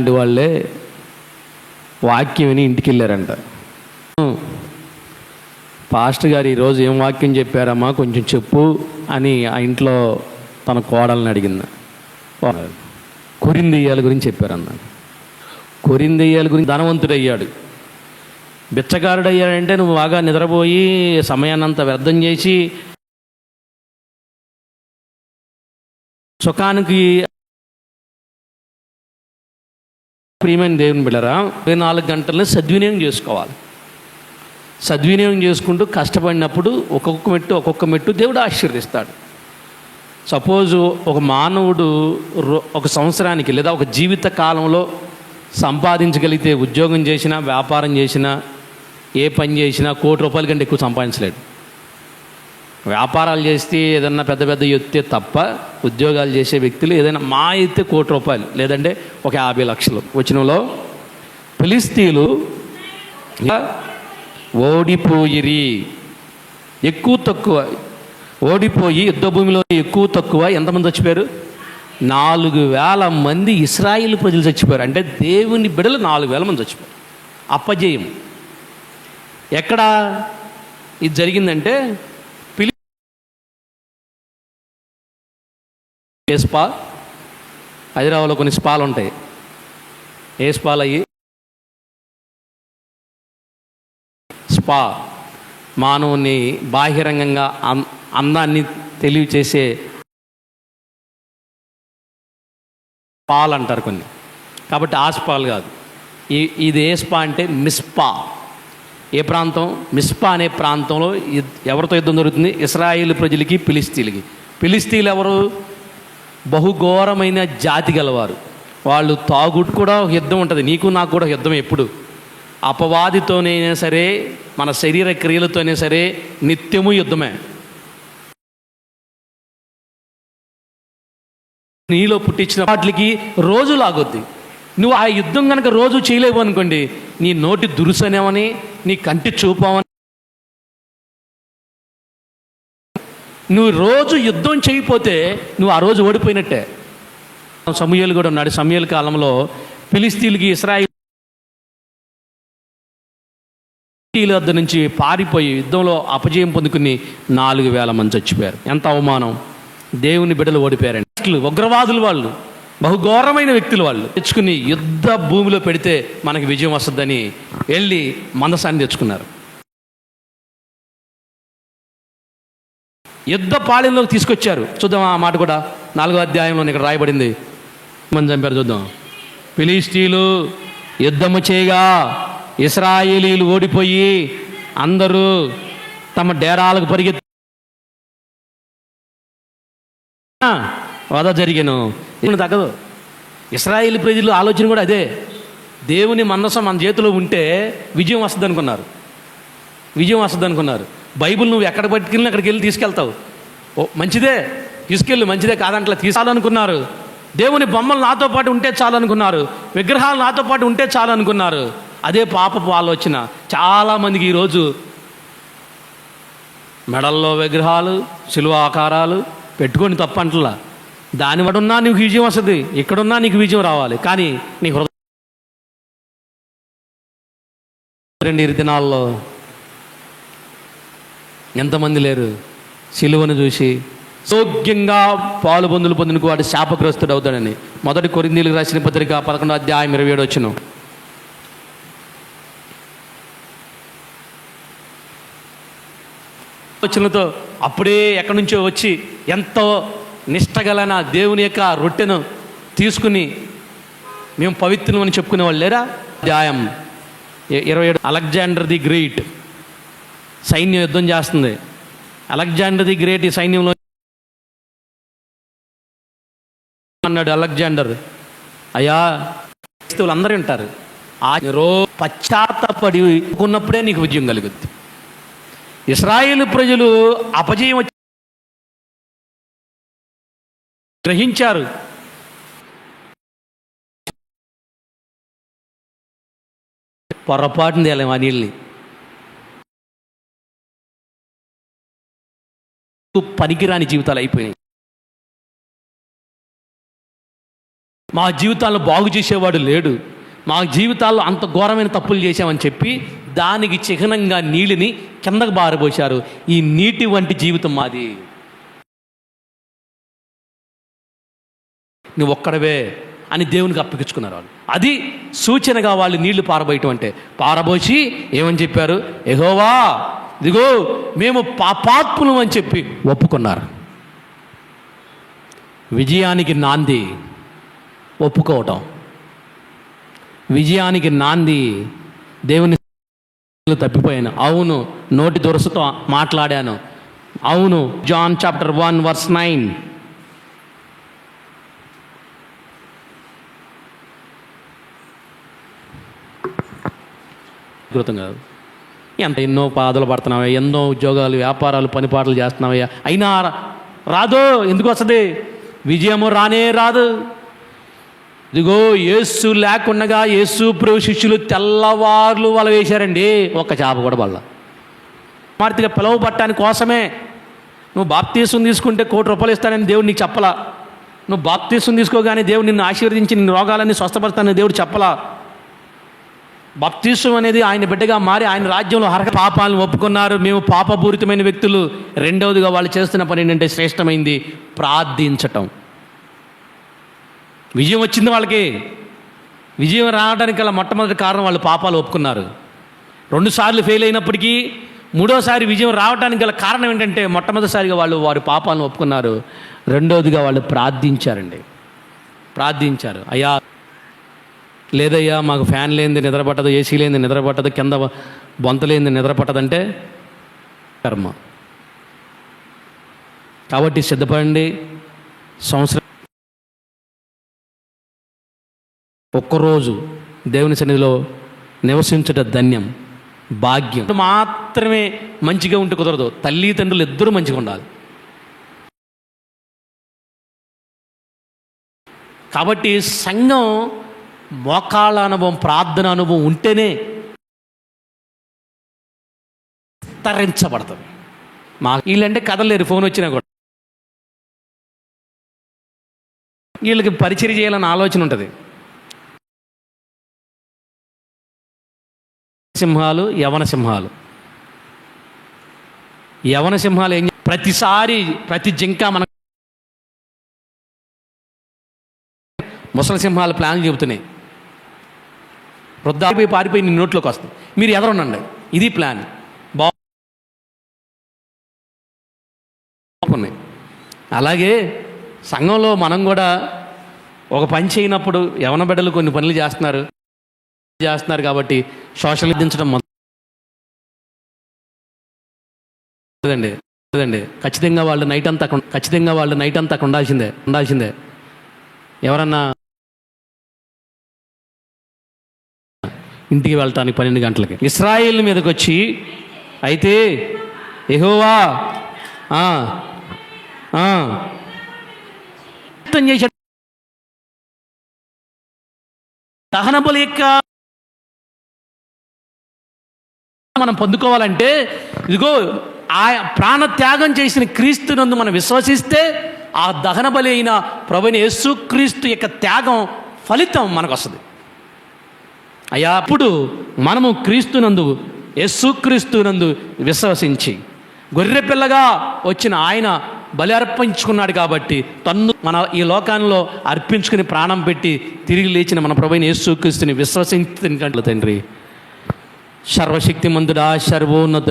లాంటి వాళ్ళే వాక్యం విని ఇంటికి వెళ్ళారంట పాస్టర్ గారు ఈరోజు ఏం వాక్యం చెప్పారమ్మా? కొంచెం చెప్పు అని ఆ ఇంట్లో తన కోడల్ని అడిగింది. కొరిందెయ్యాల గురించి చెప్పారన్న. కొరిందెయ్యాల గురించి ధనవంతుడయ్యాడు. బిచ్చగారుడయ్యాడంటే నువ్వు బాగా నిద్రపోయి సమయాన్నంతా వ్యర్థం చేసి సుఖానికి ప్రియమైన దేవుని బిళ్ళరా ఇరవై నాలుగు గంటలని సద్వినియోగం చేసుకోవాలి. సద్వినియోగం చేసుకుంటూ కష్టపడినప్పుడు ఒక్కొక్క మెట్టు ఒక్కొక్క మెట్టు దేవుడు ఆశీర్దిస్తాడు సపోజు ఒక మానవుడు ఒక సంవత్సరానికి లేదా ఒక జీవిత కాలంలో సంపాదించగలిగితే ఉద్యోగం చేసినా వ్యాపారం చేసినా ఏ పని చేసినా కోటి రూపాయల కంటే ఎక్కువ సంపాదించలేడు. వ్యాపారాలు చేస్తే ఏదన్నా పెద్ద పెద్ద ఎత్తే తప్ప ఉద్యోగాలు చేసే వ్యక్తులు ఏదైనా మా ఎత్తే కోటి రూపాయలు లేదంటే ఒక యాభై లక్షలు. వచ్చినలో ఫిలిస్తీన్లు ఓడిపోయిరి. ఎక్కువ తక్కువ. ఓడిపోయి యుద్ధ భూమిలో ఎక్కువ తక్కువ ఎంతమంది చచ్చిపోయారు? నాలుగు వేల మంది ఇస్రాయిల్ ప్రజలు చచ్చిపోయారు. అంటే దేవుని బిడలు నాలుగు వేల మంది చచ్చిపోయారు. అప్పజయం ఎక్కడ? ఇది జరిగిందంటే ఏ స్పా? హైదరాబాద్లో కొన్ని స్పాలు ఉంటాయి. ఏ స్పాలు అయ్యి? స్పా. మానవుని బాహ్యరంగంగా అం- అందాన్ని తెలియచేసే పాలు అంటారు కొన్ని. కాబట్టి ఆ స్పాలు కాదు. ఈ ఇది ఏ స్పా అంటే మిస్పా. ఏ ప్రాంతం? మిస్పా అనే ప్రాంతంలో ఎవరితో యుద్ధం జరుగుతుంది? ఇస్రాయిల్ ప్రజలకి పిలిస్తీలకి పిలిస్తీలు ఎవరు? బహుఘోరమైన జాతి గలవారు. వాళ్ళు తాగుడు కూడా ఒక యుద్ధం ఉంటుంది. నీకు నాకు కూడా యుద్ధం ఎప్పుడు? అపవాదితోనైనా సరే మన శరీర క్రియలతోనే సరే నిత్యము యుద్ధమే. నీలో పుట్టించిన వాటికి రోజు లాగొద్ది. నువ్వు ఆ యుద్ధం కనుక రోజు చేయలేవు అనుకోండి నీ నోటి దురుసనేమని నీ కంటి చూపమని నువ్వు రోజు యుద్ధం చేయకపోతే నువ్వు ఆ రోజు ఓడిపోయినట్టే. సమూహలు కూడా ఉన్నాడు. సమూహల కాలంలో ఫిలిస్తీన్లకి ఇస్రాయిల్ వద్ద నుంచి పారిపోయి యుద్ధంలో అపజయం పొందుకుని నాలుగు వేల మంది చచ్చిపోయారు. ఎంత అవమానం. దేవుని బిడ్డలు ఓడిపోయారండి ఉగ్రవాదులు వాళ్ళు బహుఘోరమైన వ్యక్తులు వాళ్ళు తెచ్చుకుని యుద్ధ భూమిలో పెడితే మనకి విజయం వస్తుందని వెళ్ళి మందసాన్ని తెచ్చుకున్నారు. యుద్ధ పాళెంలోకి తీసుకొచ్చారు. చూద్దాం ఆ మాట కూడా నాలుగో అధ్యాయంలో ఇక్కడ రాయబడింది. మనం చంపారు చూద్దాం. ఫిలిస్తీన్లు యుద్ధము చేయగా ఇస్రాయేలీలు ఓడిపోయి అందరూ తమ డేరాలకు పరిగెత్తి వద జరిగాను. దేవుని తగ్గదు. ఇస్రాయేల్ ప్రజలు ఆలోచన కూడా అదే. దేవుని మనసం మన చేతిలో ఉంటే విజయం వస్తుంది అనుకున్నారు విజయం వస్తుంది అనుకున్నారు బైబిల్ నువ్వు ఎక్కడ పట్టుకెళ్ళినా అక్కడికి వెళ్ళి తీసుకెళ్తావు. ఓ మంచిదే. తీసుకెళ్ళు మంచిదే కాదంట్లా తీసాలనుకున్నారు దేవుని బొమ్మలు నాతో పాటు ఉంటే చాలనుకున్నారు. విగ్రహాలు నాతో పాటు ఉంటే చాలనుకున్నారు. అదే పాపపు ఆలోచన. చాలామందికి ఈరోజు మెడల్లో విగ్రహాలు సిలువ ఆకారాలు పెట్టుకొని తప్పంటలా. దాని వాడు ఉన్నా నీకు విజయం వస్తుంది ఇక్కడున్నా నీకు విజయం రావాలి. కానీ నీ హృదయం రెండు ఇరు దినాల్లో ఎంతమంది లేరు? సిలువను చూసి సౌఖ్యంగా పాలు పొందులు పొందిన వాడు శాపగ్రస్తుడు అవుతాడని. మొదటి కొరిందీలకు రాసిన పత్రిక పదకొండో అధ్యాయం ఇరవై ఏడు వచ్చిన వచ్చినతో అప్పుడే ఎక్కడి నుంచో వచ్చి ఎంతో నిష్టగలన దేవుని యొక్క రొట్టెను తీసుకుని మేము పవిత్రం అని చెప్పుకునే వాళ్ళు లేరా? అధ్యాయం ఇరవై ఏడు. Alexander the Great. సైన్యం యుద్ధం చేస్తుంది. అలెగ్జాండర్ ది గ్రేట్ ఈ సైన్యంలో అన్నాడు అలెగ్జాండర్. అయ్యా క్రైస్తవులు అందరూ ఉంటారు. ఆ రో పశ్చాత్తపడి ఉన్నప్పుడే నీకు విజయం కలుగుద్ది. ఇస్రాయేల్ ప్రజలు అపజయం వచ్చి గ్రహించారు. పొరపాటుంది తేలేం ఆ నీళ్ళని. పనికిరాని జీవితాలు అయిపోయినాయి. మా జీవితాలను బాగు చేసేవాడు లేడు. మా జీవితాల్లో అంత ఘోరమైన తప్పులు చేశామని చెప్పి దానికి చిహ్నంగా నీళ్ళని కిందకు బారబోశారు ఈ నీటి వంటి జీవితం మాది. నువ్వు ఒక్కడవే అని దేవునికి అప్పగించుకున్నారు వాళ్ళు. అది సూచనగా వాళ్ళు నీళ్ళు పారబోయటం అంటే పారబోసి ఏమని చెప్పారు? ఎహోవా ఇదిగో మేము పాపాత్ములం అని చెప్పి ఒప్పుకున్నారు. విజయానికి నాంది ఒప్పుకోవటం. విజయానికి నాంది దేవుని తప్పిపోయాను. అవును నోటి దొరసతో మాట్లాడాను. అవును John chapter one verse nine. కృతం కాదు ఎంత ఎన్నో బాధలు పడుతున్నావయ్యా ఎన్నో ఉద్యోగాలు వ్యాపారాలు పనిపాట్లు చేస్తున్నావయ్యా అయినా రా- రాదు ఎందుకు వస్తుంది? విజయము రానే రాదు. ఇదిగో యేసు లేకుండగా యేసు ప్రభు శిష్యులు తెల్లవార్లు వల వేశారండి. ఒక్క చేప కూడా వల్ల. మార్తిగా పిలువబట్టాని కోసమే. నువ్వు బాప్తీసం తీసుకుంటే కోటి రూపాయలు ఇస్తానని దేవుడు నీకు చెప్పలా. నువ్వు బాప్తీసం తీసుకోగానే దేవుడు నిన్ను ఆశీర్వదించి నిన్ను రోగాలన్నీ స్వస్థపరుస్తానని దేవుడు చెప్పలా. బప్తీసం అనేది ఆయన బిడ్డగా మారి ఆయన రాజ్యంలో హరక పాపాలను ఒప్పుకున్నారు. మేము పాపపూరితమైన వ్యక్తులు. రెండవదిగా వాళ్ళు చేస్తున్న పని ఏంటంటే శ్రేష్టమైంది ప్రార్థించటం. విజయం వచ్చింది వాళ్ళకి. విజయం రావడానికి గల మొట్టమొదటి కారణం వాళ్ళు పాపాలు ఒప్పుకున్నారు. రెండుసార్లు ఫెయిల్ అయినప్పటికీ మూడోసారి విజయం రావడానికి గల కారణం ఏంటంటే మొట్టమొదటిసారిగా వాళ్ళు వారి పాపాలను ఒప్పుకున్నారు. రెండవదిగా వాళ్ళు ప్రార్థించారండి. ప్రార్థించారు. అయ్యా లేదయ్యా మాకు ఫ్యాన్ లేనిది నిద్రపట్టదు ఏసీ లేనిది నిద్రపట్టదు కింద బొంత లేనిది నిద్ర కర్మ. కాబట్టి సిద్ధపడండి. సంవత్సరం ఒక్కరోజు దేవుని సన్నిధిలో నివసించట ధన్యం భాగ్యం. మాత్రమే మంచిగా ఉంటే కుదరదు. తల్లిదండ్రులు ఇద్దరూ మంచిగా ఉండాలి. కాబట్టి సంఘం మోకాళ్ళ అనుభవం ప్రార్థన అనుభవం ఉంటేనే తరించబడతాం. మా వీళ్ళంటే కదలేరు ఫోన్ వచ్చినా కూడా. వీళ్ళకి పరిచయం చేయాలని ఆలోచన ఉంటుంది. సింహాలు యవన సింహాలు. యవన సింహాలు ఏం ప్రతిసారి ప్రతి జింక మన ముసలి సింహాలు ప్లాన్ చెబుతున్నాయి. వృద్ధాపి పారిపోయి నీ నోట్లోకి వస్తుంది. మీరు ఎదరుండండి. ఇది ప్లాన్. బాగున్నాయి. అలాగే సంఘంలో మనం కూడా ఒక పని చేయనప్పుడు యవన బిడ్డలు కొన్ని పనులు చేస్తున్నారు. చేస్తున్నారు కాబట్టి సోషల్ దించడం మొదలండి లేదండి ఖచ్చితంగా వాళ్ళు నైట్ అంతా ఖచ్చితంగా వాళ్ళు నైట్ అంతా ఉండాల్సిందే ఉండాల్సిందే. ఎవరన్నా ఇంటికి వెళ్తానికి పన్నెండు గంటలకి. ఇస్రాయిల్ మీదకి వచ్చి అయితే ఎహోవా ఆ, చేశాడు దహన బలి యొక్క మనం పొందుకోవాలంటే ఇదిగో ఆ ప్రాణ త్యాగం చేసిన క్రీస్తునందు మనం విశ్వసిస్తే ఆ దహన బలి అయిన ప్రభుని యేసు క్రీస్తు యొక్క త్యాగం ఫలితం మనకు వస్తుంది అయ్యా అప్పుడు మనము క్రీస్తునందు యేసుక్రీస్తునందు విశ్వసించి గొర్రె పిల్లగా వచ్చిన ఆయన బలి అర్పించుకున్నాడు కాబట్టి తన్ను మన ఈ లోకంలో అర్పించుకుని ప్రాణం పెట్టి తిరిగి లేచిన మన ప్రభుని యేసుక్రీస్తుని విశ్వసించిన తండ్రి. సర్వశక్తిమంతుడా సర్వోన్నత